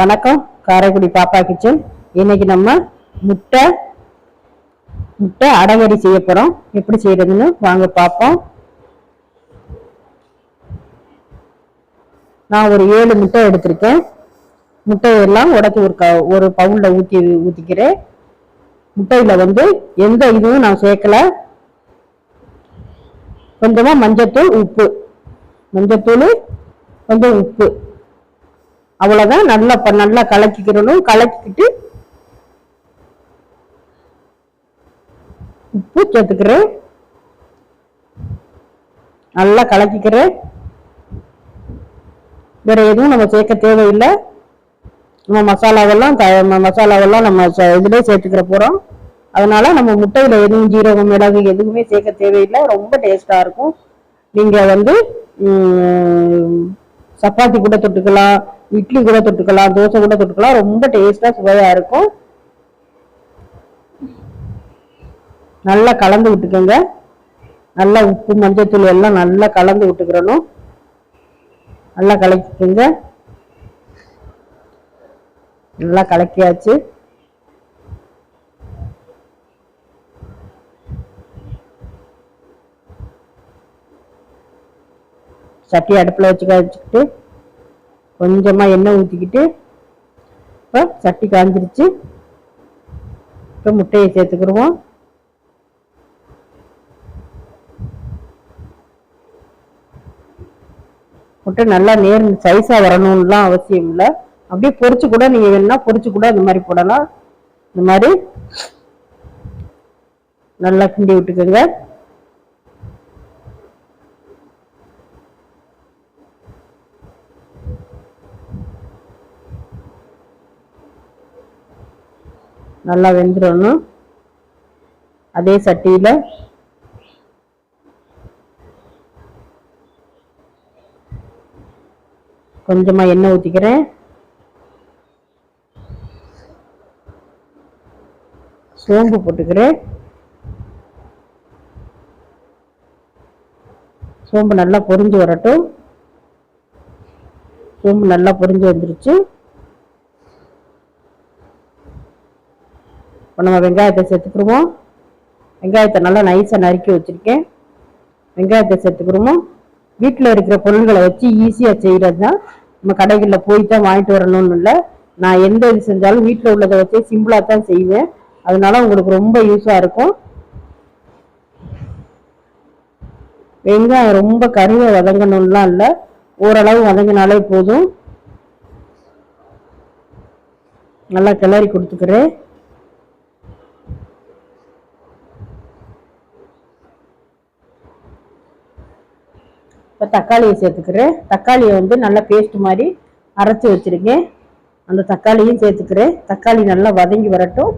வணக்கம் காரைக்குடி பாப்பா கிச்சன். இன்னைக்கு நம்ம முட்டை முட்டை அடகரி செய்ய போறோம். எப்படி செய்யறதுன்னு வாங்க பார்ப்போம் நான் ஒரு ஏழு முட்டை எடுத்திருக்கேன். முட்டையெல்லாம் உடச்சி ஒரு க ஒரு பவுல்ல ஊற்றி ஊற்றிக்கிறேன் முட்டையில் வந்து எந்த இதுவும் நான் சேர்க்கல. கொஞ்சமாக மஞ்சத்தூள் உப்பு. மஞ்சத்தூள் கொஞ்சம் உப்பு. அவ்வளவுதான் நல்லா நல்லா கலக்கிக்கிறணும் கலக்கிக்கிட்டு உப்பு சேர்த்துக்கிறேன். நல்லா கலக்கிக்கிறேன். வேற எதுவும் நம்ம சேர்க்க தேவையில்லை. நம்ம மசாலாவெல்லாம் த- மசாலாவெல்லாம் நம்ம ச- சேர்த்துக்கிற போறோம். அதனால நம்ம முட்டையில எதுவும் ஜீரகம் மிளகு எதுவுமே சேர்க்க தேவையில்லை. ரொம்ப டேஸ்டா இருக்கும். நீங்க வந்து சப்பாத்தி கூட தொட்டுக்கலாம் இட்லி கூட தொட்டுக்கலாம் தோசை கூட தொட்டுக்கலாம். ரொம்ப டேஸ்டா சுவையா இருக்கும். நல்லா கலந்து விட்டுக்கோங்க. நல்லா உப்பு மஞ்சத்தூள் எல்லாம் நல்லா கலந்து விட்டுக்கிறணும். நல்லா கலக்கிக்கோங்க. நல்லா கலக்கியாச்சு. சட்டி அடுப்பில் வச்சு வச்சுக்கிட்டு கொஞ்சமாக எண்ணெய் ஊற்றிக்கிட்டு இப்போ சட்டி காஞ்சிருச்சு. இப்போ முட்டையை சேர்த்துக்கிடுவோம் முட்டை நல்லா நேர் சைஸாக வரணும்லாம் அவசியம் இல்லை. அப்படியே பொரிச்சு கூட நீங்கள் வேணும்னா பொரிச்சு கூட இந்த மாதிரி போடலாம். இந்த மாதிரி நல்லா கிண்டி விட்டுக்கோங்க. நல்லா வெந்துடணும். அதே சட்டியில் கொஞ்சமாக எண்ணெய் ஊற்றிக்கிறேன் சோம்பு போட்டுக்கிறேன். சோம்பு நல்லா பொரிஞ்சு வரட்டும். சோம்பு நல்லா பொரிஞ்சு வந்துருச்சு. இப்போ நம்ம வெங்காயத்தை சேர்த்துக்கிடுவோம் வெங்காயத்தை நல்லா நைஸாக நறுக்கி வச்சுருக்கேன். வெங்காயத்தை சேர்த்துக்கிடுவோம் வீட்டில் இருக்கிற பொருள்களை வச்சு ஈஸியாக செய்கிறது தான் நம்ம கடைகளில் போய் தான் வாங்கிட்டு வரணும்னு இல்லை. நான் எந்த இது செஞ்சாலும் வீட்டில் உள்ளதை வச்சே சிம்பிளாக தான் செய்வேன். அதனால உங்களுக்கு ரொம்ப யூஸாக இருக்கும். வெங்காயம் ரொம்ப கருவை வதங்கணும்லாம் இல்லை. ஓரளவு வதங்கினாலே போதும். நல்லா கிளறி கொடுத்துக்கிறேன். இப்போ தக்காளியை சேர்த்துக்கிறேன். தக்காளியை வந்து நல்லா பேஸ்ட் மாதிரி அரைச்சி வச்சிருக்கேன். அந்த தக்காளியும் சேர்த்துக்கிறேன். தக்காளி நல்லா வதங்கி வரட்டும்.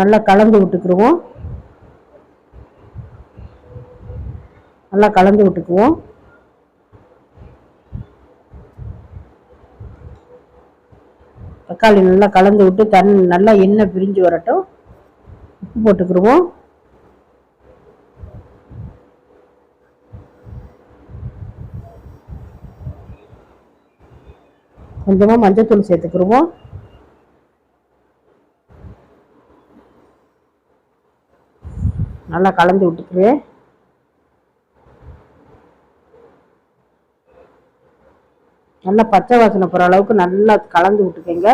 நல்லா கலந்து விட்டுக்குருவோம். நல்லா கலந்து விட்டுக்குவோம். தக்காளி நல்லா கலந்து விட்டு தண்ணி நல்லா எண்ணெய் பிரிஞ்சு வரட்டும். உப்பு போட்டுக்கிருவோம். கொஞ்சமாக மஞ்சத்தூள் சேர்த்துக்கிருவோம். நல்லா கலந்து விட்டுக்கிறேன் நல்லா பச்சை வாசனை போகிற அளவுக்கு நல்லா கலந்து விட்டுக்கங்க.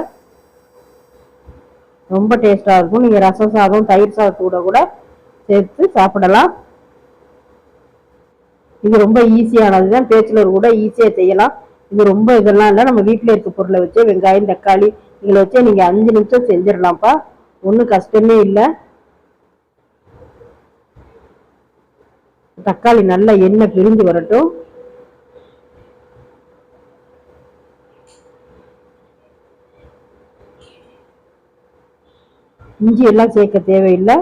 ரொம்ப டேஸ்ட்டாக இருக்கும். நீங்கள் ரசம் சாதம் தயிர் சாதத்தோட கூட சேர்த்து சாப்பிடலாம். இது ரொம்ப ஈஸியானது தான் பேச்சுலர் கூட ஈஸியாக செய்யலாம். இது ரொம்ப இதெல்லாம் இல்லை. நம்ம வீட்டில் இருக்க பொருளை வச்சு வெங்காயம் தக்காளி இதில் வச்சு நீங்கள் அஞ்சு நிமிஷம் செஞ்சிடலாம்ப்பா. ஒன்றும் கஷ்டமே இல்லை. தக்காளி நல்லா எண்ணெய் பிரிஞ்சு வரட்டும். இஞ்சி எல்லாம் சேர்க்க தேவையில்லை.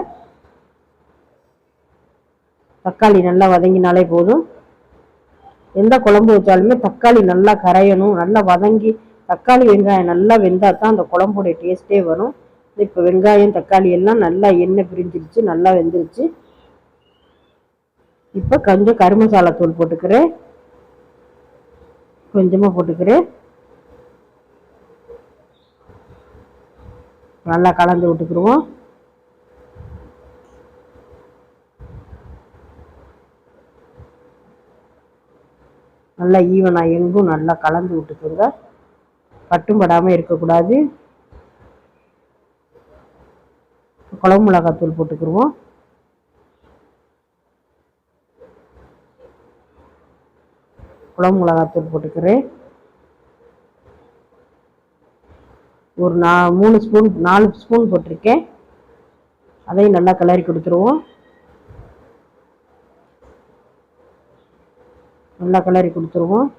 தக்காளி நல்லா வதங்கினாலே போதும். எந்த குழம்பு வச்சாலுமே தக்காளி நல்லா கரையணும் நல்லா வதங்கி தக்காளி வெங்காயம் நல்லா வெந்தால் தான் அந்த குழம்புடைய டேஸ்ட்டே வரும். இப்போ வெங்காயம் தக்காளி எல்லாம் நல்லா எண்ணெய் பிரிஞ்சிருச்சு நல்லா வெந்துருச்சு. இப்போ கொஞ்சம் கரு தூள் போட்டுக்கிறேன். கொஞ்சமாக போட்டுக்கிறேன். நல்லா கலந்து விட்டுக்குருவோம். நல்லா ஈவனாக எங்கும் நல்லா கலந்து விட்டுக்கோங்க. பட்டும் படாமல் இருக்கக்கூடாது. குழம்பு மிளகாத்தூள் போட்டுக்குருவோம். குழம்பு மிளகாத்தூள் போட்டுக்கிறேன். ஒரு நா மூணு ஸ்பூன் நாலு ஸ்பூன் போட்டிருக்கேன். அதையும் நல்லா கிளறி கொடுத்துருவோம். நல்லா கிளறி கொடுத்துருவோம்.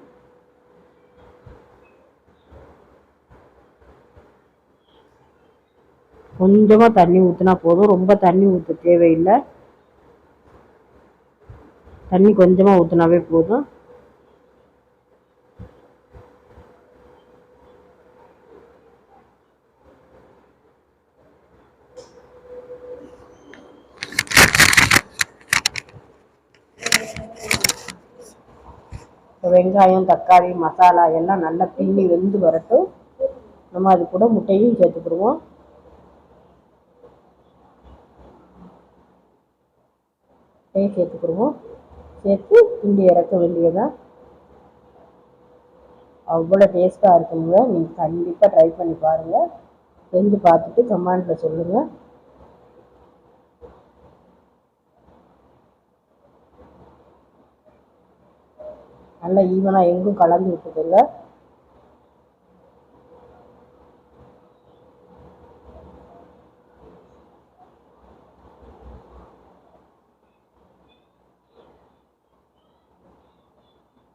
கொஞ்சமாக தண்ணி ஊற்றினா போதும். ரொம்ப தண்ணி ஊற்ற தேவையில்லை. தண்ணி கொஞ்சமாக ஊற்றினாவே போதும் இப்போ வெங்காயம் தக்காளி மசாலா எல்லாம் நல்லா பின்னி வெந்து வரட்டும். நம்ம அது கூட முட்டையும் சேர்த்துக்கிடுவோம். முட்டையும் சேர்த்துக்கிடுவோம். சேர்த்து கிண்டி இறக்க வேண்டியதான் அவ்வளோ டேஸ்ட்டாக இருக்குங்க. நீங்கள் கண்டிப்பாக ட்ரை பண்ணி பாருங்கள் செஞ்சு பார்த்துட்டு கமெண்ட்டில் சொல்லுங்கள் நல்லா ஈவனாக எங்கும் கலந்து விட்டதில்லை.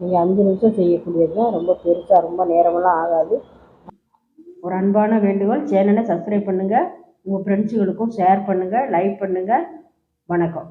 நீங்கள் அஞ்சு நிமிஷம் செய்யக்கூடியது தான் ரொம்ப பெருசாக ரொம்ப நேரமெல்லாம் ஆகாது. ஒரு அன்பான வேண்டுகோள். சேனலை சப்ஸ்கிரைப் பண்ணுங்கள் உங்கள் ஃப்ரெண்ட்ஸுகளுக்கும் ஷேர் பண்ணுங்கள் லைக் பண்ணுங்கள் வணக்கம்.